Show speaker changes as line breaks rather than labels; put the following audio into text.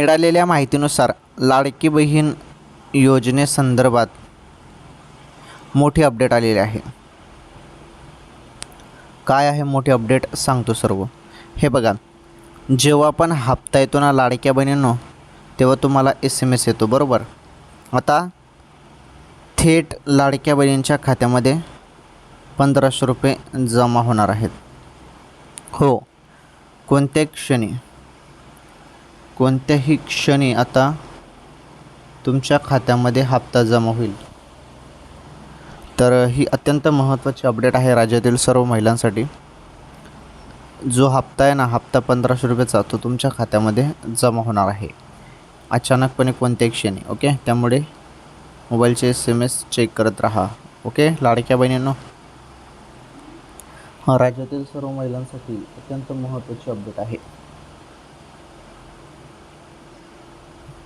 मिळालेल्या माहितीनुसार लाडकी बहीण योजनेसंदर्भात मोठी अपडेट आलेली आहे. काय आहे मोठी अपडेट सांगतो सर्व. हे बघा जेव्हा पण हप्ता येतो ना लाडक्या बहिणींनो तेव्हा तुम्हाला एस एम एस येतो बरोबर? आता थेट लाडक्या बहिणींच्या खात्यामध्ये पंधराशे रुपये जमा होणार आहेत. हो कोणत्याही क्षणी. कोणत्याही क्षणी आता तुमच्या खात्यामध्ये हप्ता जमा होईल. तर ही अत्यंत महत्त्वाची अपडेट आहे राज्यातील सर्व महिलांसाठी. जो हप्ता आहे ना हप्ता पंधराशे रुपयाचा तो तुमच्या खात्यामध्ये जमा होणार आहे. अचानकपणे कोणत्याही क्षणी ओके? त्यामुळे मोबाईलचे एस एम एस चेक करत राहा ओके? लाडक्या बहिणींनो. हा राज्यातील सर्व महिलांसाठी अत्यंत महत्त्वाची अपडेट आहे.